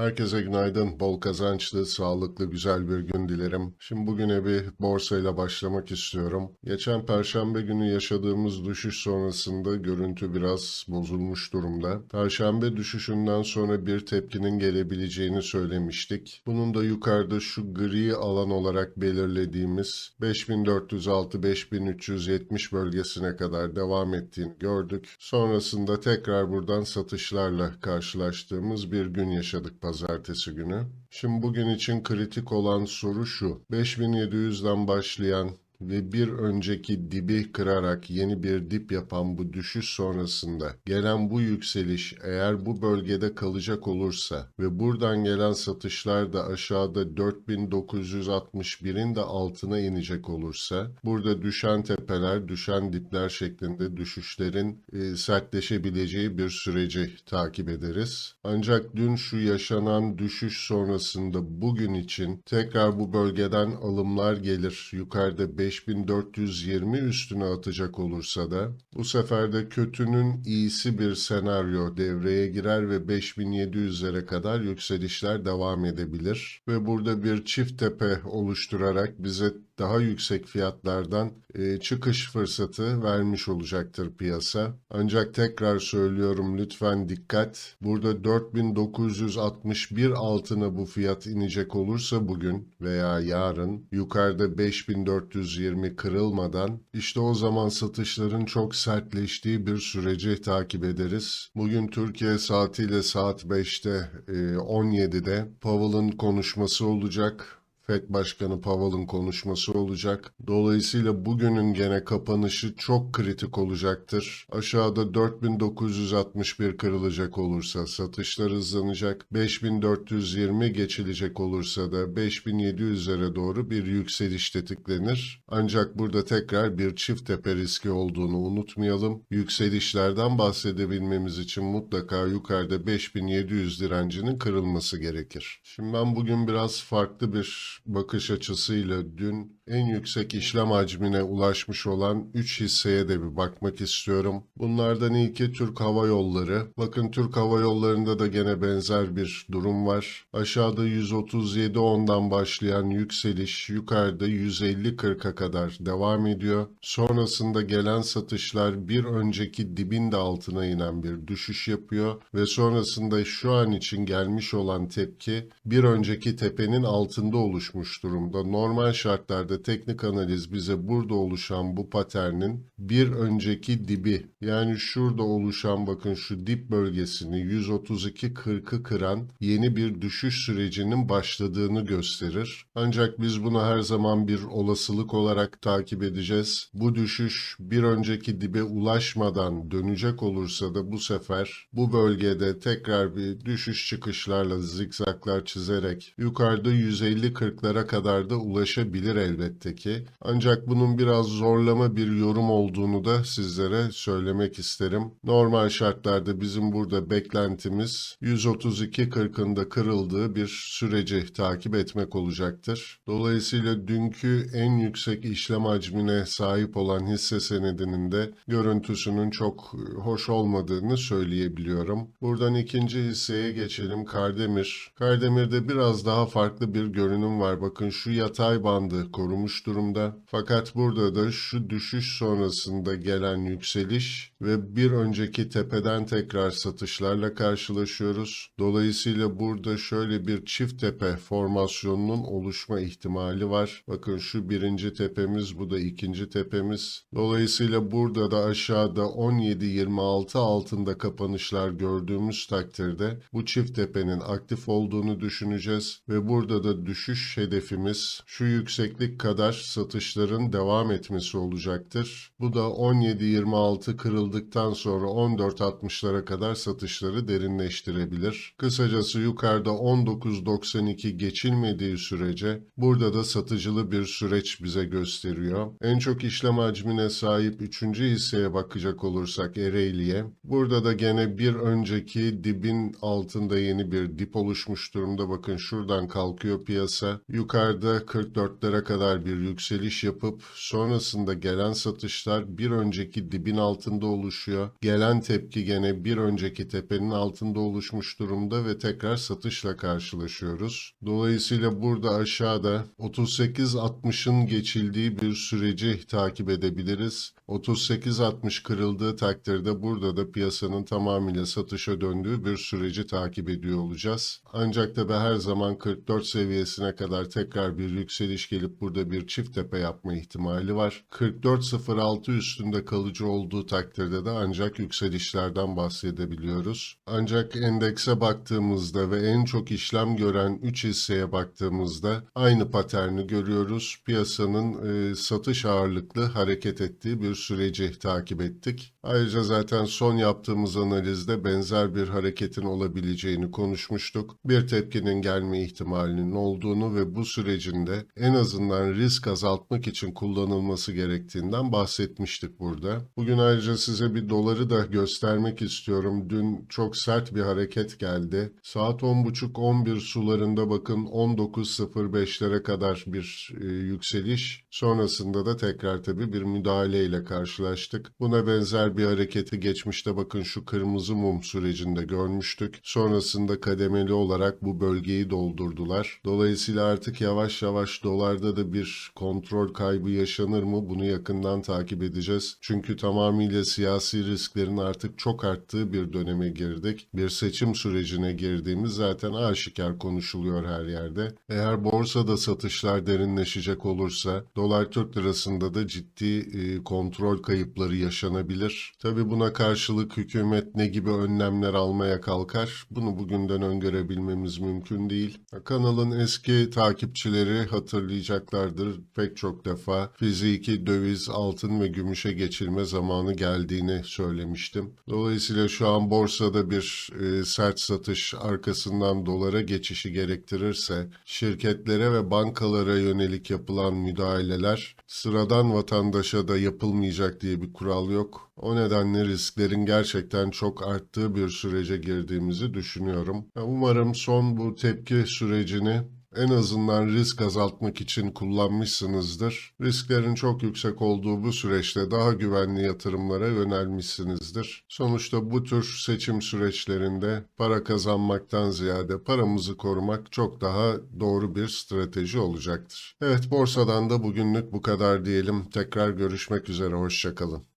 Herkese günaydın. Bol kazançlı, sağlıklı, güzel bir gün dilerim. Şimdi bugüne bir borsayla başlamak istiyorum. Geçen perşembe günü yaşadığımız düşüş sonrasında görüntü biraz bozulmuş durumda. Perşembe düşüşünden sonra bir tepkinin gelebileceğini söylemiştik. Bunun da yukarıda şu gri alan olarak belirlediğimiz 5406-5370 bölgesine kadar devam ettiğini gördük. Sonrasında tekrar buradan satışlarla karşılaştığımız bir gün yaşadık pazartesi günü. Şimdi bugün için kritik olan soru şu. 5700'den başlayan ve bir önceki dibi kırarak yeni bir dip yapan bu düşüş sonrasında gelen bu yükseliş eğer bu bölgede kalacak olursa ve buradan gelen satışlar da aşağıda 4961'in de altına inecek olursa burada düşen tepeler, düşen dipler şeklinde düşüşlerin e, sertleşebileceği bir süreci takip ederiz. Ancak dün şu yaşanan düşüş sonrasında bugün için tekrar bu bölgeden alımlar gelir. Yukarıda 5420 üstüne atacak olursa da bu sefer de kötünün iyisi bir senaryo devreye girer ve 5700'lere kadar yükselişler devam edebilir. Ve burada bir çift tepe oluşturarak bize daha yüksek fiyatlardan e, çıkış fırsatı vermiş olacaktır piyasa. Ancak tekrar söylüyorum lütfen dikkat. Burada 4961 altına bu fiyat inecek olursa bugün veya yarın yukarıda 5420 kırılmadan işte o zaman satışların çok sertleştiği bir süreci takip ederiz. Bugün Türkiye saatiyle saat 5'te e, 17'de Powell'ın konuşması olacak. FED Başkanı Powell'ın konuşması olacak. Dolayısıyla bugünün gene kapanışı çok kritik olacaktır. Aşağıda 4961 kırılacak olursa satışlar hızlanacak. 5420 geçilecek olursa da 5700'lere doğru bir yükseliş tetiklenir. Ancak burada tekrar bir çift tepe riski olduğunu unutmayalım. Yükselişlerden bahsedebilmemiz için mutlaka yukarıda 5700 direncinin kırılması gerekir. Şimdi ben bugün biraz farklı bir bakış açısıyla dün en yüksek işlem hacmine ulaşmış olan 3 hisseye de bir bakmak istiyorum. Bunlardan ilki Türk Hava Yolları. Bakın Türk Hava Yolları'nda da gene benzer bir durum var. Aşağıda 137.10'dan başlayan yükseliş yukarıda 150.40'a kadar devam ediyor. Sonrasında gelen satışlar bir önceki dibin de altına inen bir düşüş yapıyor ve sonrasında şu an için gelmiş olan tepki bir önceki tepenin altında oluşmuş durumda. Normal şartlarda teknik analiz bize burada oluşan bu paternin bir önceki dibi yani şurada oluşan bakın şu dip bölgesini 132.40'ı kıran yeni bir düşüş sürecinin başladığını gösterir. Ancak biz bunu her zaman bir olasılık olarak takip edeceğiz. Bu düşüş bir önceki dibe ulaşmadan dönecek olursa da bu sefer bu bölgede tekrar bir düşüş çıkışlarla zikzaklar çizerek yukarıda 150-40'lara kadar da ulaşabilir elbette ki. Ancak bunun biraz zorlama bir yorum olduğunu da sizlere söylemek isterim. Normal şartlarda bizim burada beklentimiz 132.40'ın kırıldığı bir süreci takip etmek olacaktır. Dolayısıyla dünkü en yüksek işlem hacmine sahip olan hisse senedinin de görüntüsünün çok hoş olmadığını söyleyebiliyorum. Buradan ikinci hisseye geçelim. Kardemir. Kardemir'de biraz daha farklı bir görünüm var. Bakın şu yatay bandı korumuş durumda. Fakat burada da şu düşüş sonrasında gelen yükseliş ve bir önceki tepeden tekrar satışlarla karşılaşıyoruz. Dolayısıyla burada şöyle bir çift tepe formasyonunun oluşma ihtimali var. Bakın şu birinci tepemiz bu da ikinci tepemiz. Dolayısıyla burada da aşağıda 17-26 altında kapanışlar gördüğümüz takdirde bu çift tepenin aktif olduğunu düşüneceğiz ve burada da düşüş hedefimiz şu yükseklik kadar satışların devam etmesi olacaktır. Bu da 17-26 kırıldıktan sonra 14-60'lara kadar satışları derinleştirebilir. Kısacası yukarıda 19.92 geçilmediği sürece burada da satıcılı bir süreç bize gösteriyor. En çok işlem hacmine sahip 3. hisseye bakacak olursak Ereğli'ye. Burada da gene bir önceki dibin altında yeni bir dip oluşmuş durumda. Bakın şuradan kalkıyor piyasa yukarıda 44'lere kadar bir yükseliş yapıp sonrasında gelen satışlar bir önceki dibin altında oluşuyor. Gelen tepki gene bir önceki tepenin altında oluşmuş durumda ve tekrar satışla karşılaşıyoruz. Dolayısıyla burada aşağıda 38.60'ın geçildiği bir süreci takip edebiliriz. 38.60 kırıldığı takdirde burada da piyasanın tamamıyla satışa döndüğü bir süreci takip ediyor olacağız. Ancak tabi her zaman 44 seviyesine kadar tekrar bir yükseliş gelip burada bir çift tepe yapma ihtimali var. 44.06 üstünde kalıcı olduğu takdirde de ancak yükselişlerden bahsedebiliyoruz. Ancak endekse baktığımızda ve en çok işlem gören 3 hisseye baktığımızda aynı paterni görüyoruz. Piyasanın e, satış ağırlıklı hareket ettiği bir süreci takip ettik. Ayrıca zaten son yaptığımız analizde benzer bir hareketin olabileceğini konuşmuştuk. Bir tepkinin gelme ihtimalinin olduğunu ve bu sürecinde en azından risk azaltmak için kullanılması gerektiğinden bahsetmiştik burada. Bugün ayrıca size bir doları da göstermek istiyorum. Dün çok sert bir hareket geldi. Saat 10.30-11 sularında bakın 19.05'lere kadar bir e, yükseliş. Sonrasında da tekrar tabii bir müdahaleyle karşılaştık. Buna benzer bir hareketi geçmişte bakın şu kırmızı mum sürecinde görmüştük. Sonrasında kademeli olarak bu bölgeyi doldurdular. Dolayısıyla artık yavaş yavaş dolarda da bir kontrol kaybı yaşanır mı? Bunu yakından takip edeceğiz. Çünkü tamamıyla siyasi risklerin artık çok arttığı bir döneme girdik. Bir seçim sürecine girdiğimiz zaten aşikar konuşuluyor her yerde. Eğer borsada satışlar derinleşecek olursa dolar Türk lirasında da ciddi e, kontrol kayıpları yaşanabilir. Tabi buna karşılık hükümet ne gibi önlemler almaya kalkar bunu bugünden öngörebilmemiz mümkün değil. Kanalın eski takipçileri hatırlayacaklardır pek çok defa fiziki döviz, altın ve gümüşe geçilme zamanı geldiğini söylemiştim. Dolayısıyla şu an borsada bir e, sert satış arkasından dolara geçişi gerektirirse şirketlere ve bankalara yönelik yapılan müdahaleler sıradan vatandaşa da yapılmayacak diye bir kural yok. O nedenle risklerin gerçekten çok arttığı bir sürece girdiğimizi düşünüyorum. Umarım son bu tepki sürecini en azından risk azaltmak için kullanmışsınızdır. Risklerin çok yüksek olduğu bu süreçte daha güvenli yatırımlara yönelmişsinizdir. Sonuçta bu tür seçim süreçlerinde para kazanmaktan ziyade paramızı korumak çok daha doğru bir strateji olacaktır. Evet borsadan da bugünlük bu kadar diyelim. Tekrar görüşmek üzere, hoşçakalın.